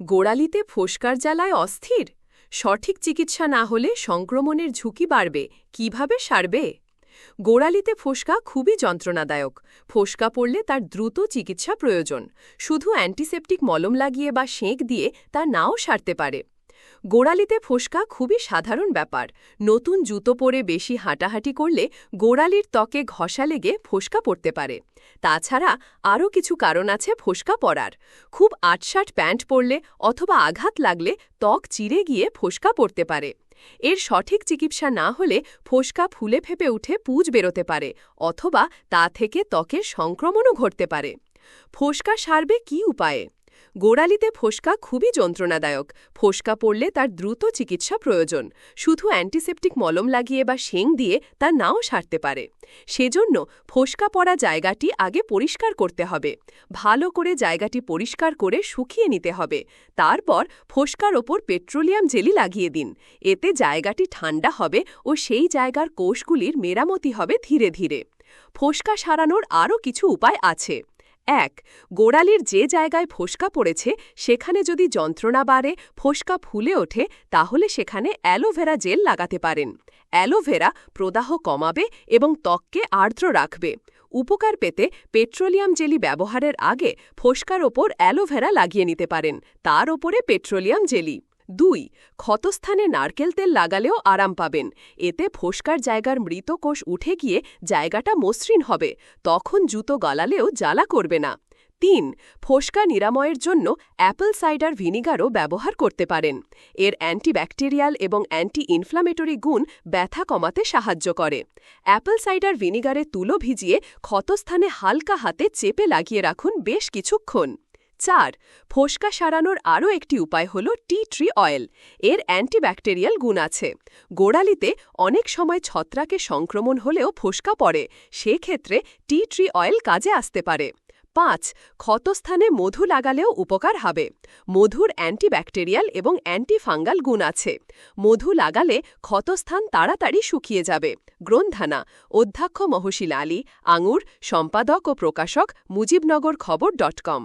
গোড়ালিতে ফোসকার জ্বালায় অস্থির? সঠিক চিকিৎসা না হলে সংক্রমণের ঝুঁকি বাড়বে, কীভাবে সারবে? গোড়ালিতে ফোসকা খুবই যন্ত্রণাদায়ক। ফোসকা পড়লে তার দ্রুত চিকিৎসা প্রয়োজন। শুধু অ্যান্টিসেপটিক মলম লাগিয়ে বা সেঁক দিয়ে তা নাও সারতে পারে। গোড়ালিতে ফোসকা খুবই সাধারণ ব্যাপার। নতুন জুতো পরে বেশি হাঁটাহাঁটি করলে গোড়ালির ত্বকে ঘষা লেগে ফোসকা পড়তে পারে। তাছাড়া আরও কিছু কারণ আছে ফোসকা পড়ার খুব আটসাট প্যান্ট পরলে অথবা আঘাত লাগলে ত্বক চিরে গিয়ে ফোসকা পড়তে পারে। এর সঠিক চিকিৎসা না হলে ফোসকা ফুলে ফেপে উঠে পুজ বেরোতে পারে, অথবা তা থেকে ত্বকের সংক্রমণও ঘটতে পারে। ফোসকা সারবে কি উপায়ে? গোড়ালিতে ফোসকা খুবই যন্ত্রণাদায়ক। ফোসকা পড়লে তার দ্রুত চিকিৎসা প্রয়োজন। শুধু অ্যান্টিসেপটিক মলম লাগিয়ে বা শেং দিয়ে তা নাও সারতে পারে। সেজন্য ফোসকা পড়া জায়গাটি আগে পরিষ্কার করতে হবে। ভালো করে জায়গাটি পরিষ্কার করে শুকিয়ে নিতে হবে। তারপর ফোসকার ওপর পেট্রোলিয়াম জেলি লাগিয়ে দিন। এতে জায়গাটি ঠান্ডা হবে ও সেই জায়গার কোষগুলির মেরামতি হবে ধীরে ধীরে। ফোসকা সারানোর আরও কিছু উপায় আছে। এক, গোড়ালির যে জায়গায় ফোসকা পড়েছে, সেখানে যদি যন্ত্রণা বাড়ে, ফোসকা ফুলে ওঠে, তাহলে সেখানে অ্যালোভেরা জেল লাগাতে পারেন। অ্যালোভেরা প্রদাহ কমাবে এবং ত্বককে আর্দ্র রাখবে। উপকার পেতে পেট্রোলিয়াম জেলি ব্যবহারের আগে ফোসকার ওপর অ্যালোভেরা লাগিয়ে নিতে পারেন। তার ওপরে পেট্রোলিয়াম জেলি। দুই, ক্ষতস্থানে নারকেল তেল লাগালেও আরাম পাবেন। এতে ফোসকার জায়গার মৃত কোষ উঠে গিয়ে জায়গাটা মসৃণ হবে, তখন জুতো গলালেও জ্বালা করবে না। তিন, ফোসকা নিরাময়ের জন্য অ্যাপল সাইডার ভিনিগারও ব্যবহার করতে পারেন। এর অ্যান্টিব্যাকটেরিয়াল এবং অ্যান্টি ইনফ্লামেটরি গুণ ব্যথা কমাতে সাহায্য করে। অ্যাপল সাইডার ভিনিগারে তুলো ভিজিয়ে ক্ষতস্থানে হালকা হাতে চেপে লাগিয়ে রাখুন বেশ কিছুক্ষণ। চার, ফোসকা সারানোর আরও একটি উপায় হল টি ট্রি অয়েল। এর অ্যান্টিব্যাকটেরিয়াল গুণ আছে। গোড়ালিতে অনেক সময় ছত্রাকে সংক্রমণ হলেও ফোসকা পড়ে, সেক্ষেত্রে টি ট্রি অয়েল কাজে আসতে পারে। পাঁচ, ক্ষতস্থানে মধু লাগালেও উপকার হবে। মধুর অ্যান্টিব্যাকটেরিয়াল এবং অ্যান্টিফাঙ্গাল গুণ আছে। মধু লাগালে ক্ষতস্থান তাড়াতাড়ি শুকিয়ে যাবে। গ্রন্থানা, অধ্যক্ষ মহশিল আলী, আঙুর, সম্পাদক ও প্রকাশক, মুজিবনগর খবর ডট কম।